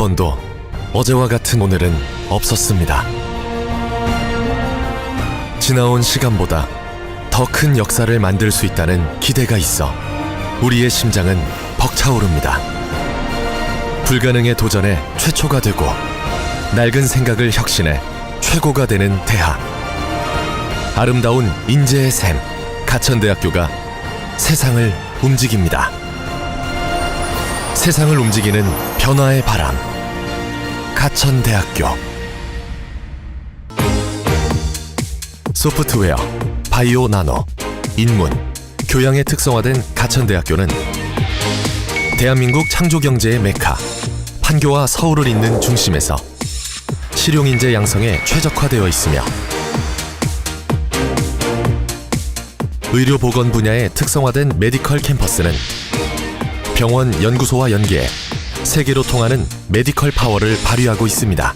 번도 어제와 같은 오늘은 없었습니다. 지나온 시간보다 더 큰 역사를 만들 수 있다는 기대가 있어 우리의 심장은 벅차오릅니다. 불가능의 도전에 최초가 되고 낡은 생각을 혁신해 최고가 되는 대학. 아름다운 인재의 샘 가천대학교가 세상을 움직입니다. 세상을 움직이는 변화의 바람. 가천대학교. 소프트웨어, 바이오 나노, 인문, 교양에 특성화된 가천대학교는 대한민국 창조 경제의 메카, 판교와 서울을 잇는 중심에서 실용인재 양성에 최적화되어 있으며 의료보건 분야에 특성화된 메디컬 캠퍼스는 병원 연구소와 연계해 세계로 통하는 메디컬 파워를 발휘하고 있습니다.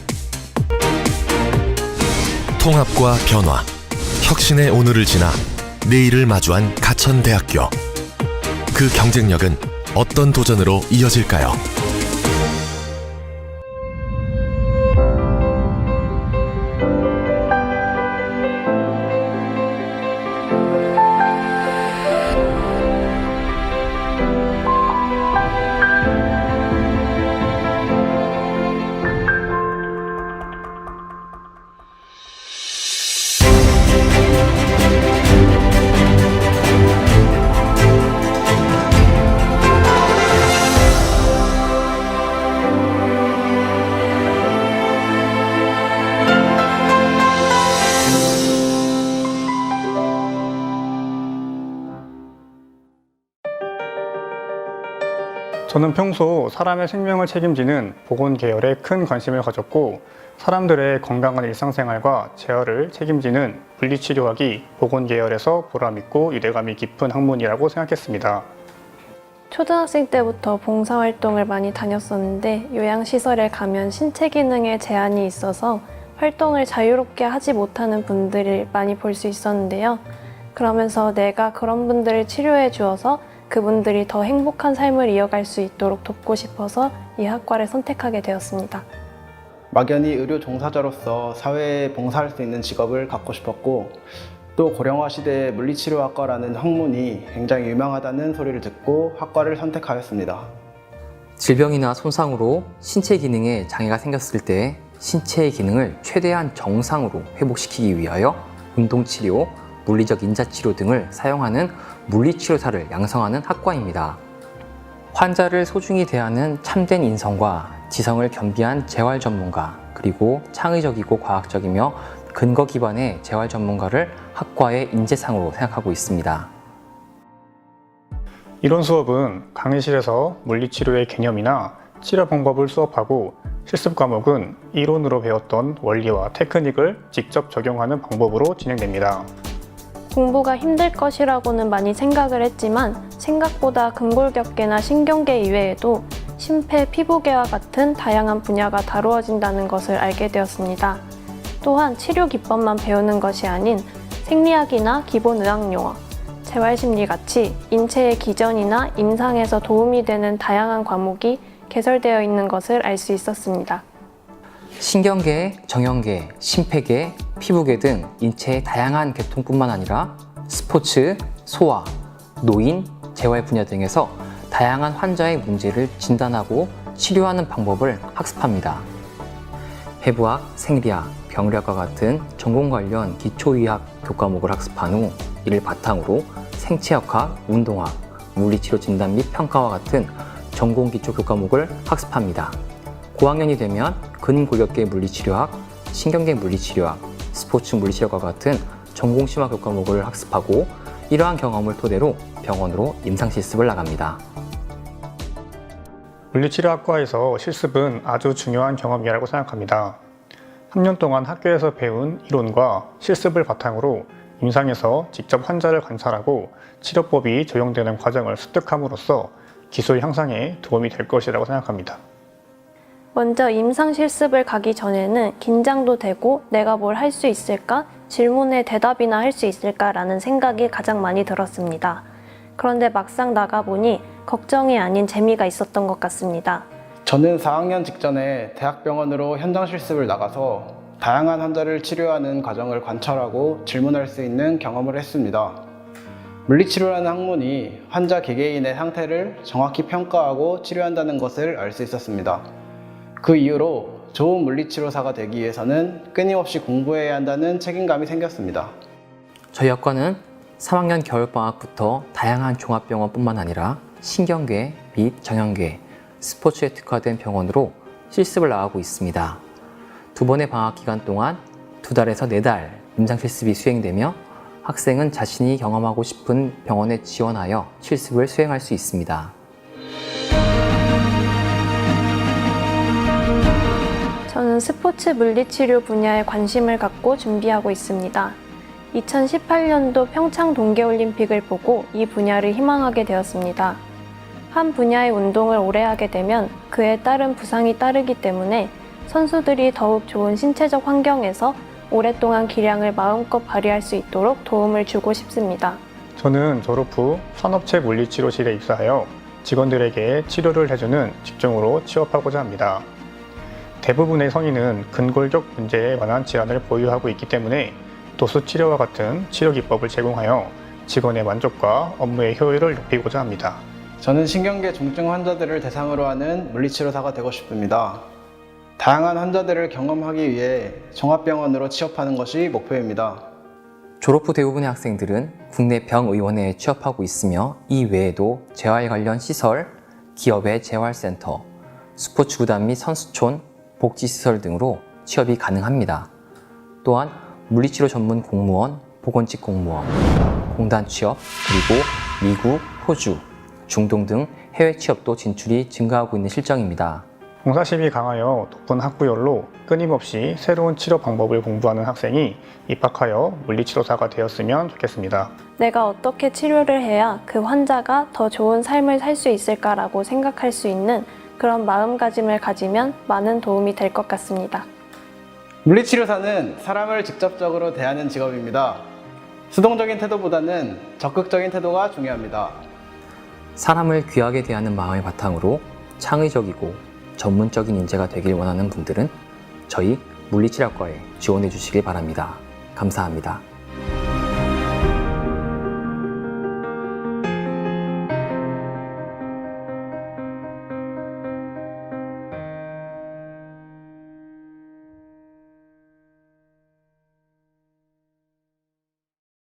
통합과 변화, 혁신의 오늘을 지나 내일을 마주한 가천대학교. 그 경쟁력은 어떤 도전으로 이어질까요? 저는 평소 사람의 생명을 책임지는 보건 계열에 큰 관심을 가졌고 사람들의 건강한 일상생활과 재활을 책임지는 물리치료학이 보건 계열에서 보람 있고 유대감이 깊은 학문이라고 생각했습니다. 초등학생 때부터 봉사활동을 많이 다녔었는데 요양시설에 가면 신체 기능에 제한이 있어서 활동을 자유롭게 하지 못하는 분들을 많이 볼 수 있었는데요. 그러면서 내가 그런 분들을 치료해 주어서 그분들이 더 행복한 삶을 이어갈 수 있도록 돕고 싶어서 이 학과를 선택하게 되었습니다. 막연히 의료 종사자로서 사회에 봉사할 수 있는 직업을 갖고 싶었고 또 고령화 시대에 물리치료학과라는 학문이 굉장히 유명하다는 소리를 듣고 학과를 선택하였습니다. 질병이나 손상으로 신체 기능에 장애가 생겼을 때 신체의 기능을 최대한 정상으로 회복시키기 위하여 운동치료, 물리적 인자치료 등을 사용하는 물리치료사를 양성하는 학과입니다. 환자를 소중히 대하는 참된 인성과 지성을 겸비한 재활 전문가, 그리고 창의적이고 과학적이며 근거 기반의 재활 전문가를 학과의 인재상으로 생각하고 있습니다. 이론 수업은 강의실에서 물리치료의 개념이나 치료 방법을 수업하고 실습 과목은 이론으로 배웠던 원리와 테크닉을 직접 적용하는 방법으로 진행됩니다. 공부가 힘들 것이라고는 많이 생각을 했지만 생각보다 근골격계나 신경계 이외에도 심폐, 피부계와 같은 다양한 분야가 다루어진다는 것을 알게 되었습니다. 또한 치료 기법만 배우는 것이 아닌 생리학이나 기본 의학 용어, 재활심리 같이 인체의 기전이나 임상에서 도움이 되는 다양한 과목이 개설되어 있는 것을 알 수 있었습니다. 신경계, 정형계, 심폐계, 피부계 등 인체의 다양한 계통뿐만 아니라 스포츠, 소아, 노인, 재활 분야 등에서 다양한 환자의 문제를 진단하고 치료하는 방법을 학습합니다. 해부학, 생리학, 병리학과 같은 전공 관련 기초의학 교과목을 학습한 후 이를 바탕으로 생체학학, 운동학, 물리치료 진단 및 평가와 같은 전공 기초 교과목을 학습합니다. 고학년이 되면 근골격계 물리치료학, 신경계 물리치료학, 스포츠 물리치료과 같은 전공 심화 교 과목을 학습하고 이러한 경험을 토대로 병원으로 임상 실습을 나갑니다. 물리치료학과에서 실습은 아주 중요한 경험이라고 생각합니다. 3년 동안 학교에서 배운 이론과 실습을 바탕으로 임상에서 직접 환자를 관찰하고 치료법이 적용되는 과정을 습득함으로써 기술 향상에 도움이 될 것이라고 생각합니다. 먼저 임상 실습을 가기 전에는 긴장도 되고 내가 뭘 할 수 있을까? 질문에 대답이나 할 수 있을까라는 생각이 가장 많이 들었습니다. 그런데 막상 나가보니 걱정이 아닌 재미가 있었던 것 같습니다. 저는 4학년 직전에 대학병원으로 현장 실습을 나가서 다양한 환자를 치료하는 과정을 관찰하고 질문할 수 있는 경험을 했습니다. 물리치료라는 학문이 환자 개개인의 상태를 정확히 평가하고 치료한다는 것을 알 수 있었습니다. 그 이후로 좋은 물리치료사가 되기 위해서는 끊임없이 공부해야 한다는 책임감이 생겼습니다. 저희 학과는 3학년 겨울방학부터 다양한 종합병원뿐만 아니라 신경계 및 정형계, 스포츠에 특화된 병원으로 실습을 나가고 있습니다. 두 번의 방학 기간 동안 두 달에서 네 달 임상 실습이 수행되며 학생은 자신이 경험하고 싶은 병원에 지원하여 실습을 수행할 수 있습니다. 저는 스포츠 물리치료 분야에 관심을 갖고 준비하고 있습니다. 2018년도 평창 동계올림픽을 보고 이 분야를 희망하게 되었습니다. 한 분야의 운동을 오래 하게 되면 그에 따른 부상이 따르기 때문에 선수들이 더욱 좋은 신체적 환경에서 오랫동안 기량을 마음껏 발휘할 수 있도록 도움을 주고 싶습니다. 저는 졸업 후 산업체 물리치료실에 입사하여 직원들에게 치료를 해주는 직종으로 취업하고자 합니다. 대부분의 성인은 근골격 문제에 관한 질환을 보유하고 있기 때문에 도수 치료와 같은 치료 기법을 제공하여 직원의 만족과 업무의 효율을 높이고자 합니다. 저는 신경계 중증 환자들을 대상으로 하는 물리치료사가 되고 싶습니다. 다양한 환자들을 경험하기 위해 종합병원으로 취업하는 것이 목표입니다. 졸업 후 대부분의 학생들은 국내 병의원회에 취업하고 있으며 이 외에도 재활 관련 시설, 기업의 재활센터, 스포츠 구단 및 선수촌, 복지시설 등으로 취업이 가능합니다. 또한 물리치료 전문 공무원, 보건직 공무원, 공단 취업, 그리고 미국, 호주, 중동 등 해외 취업도 진출이 증가하고 있는 실정입니다. 봉사심이 강하여 높은 학부열로 끊임없이 새로운 치료 방법을 공부하는 학생이 입학하여 물리치료사가 되었으면 좋겠습니다. 내가 어떻게 치료를 해야 그 환자가 더 좋은 삶을 살 수 있을까라고 생각할 수 있는 그런 마음가짐을 가지면 많은 도움이 될 것 같습니다. 물리치료사는 사람을 직접적으로 대하는 직업입니다. 수동적인 태도보다는 적극적인 태도가 중요합니다. 사람을 귀하게 대하는 마음을 바탕으로 창의적이고 전문적인 인재가 되길 원하는 분들은 저희 물리치료학과에 지원해 주시길 바랍니다. 감사합니다.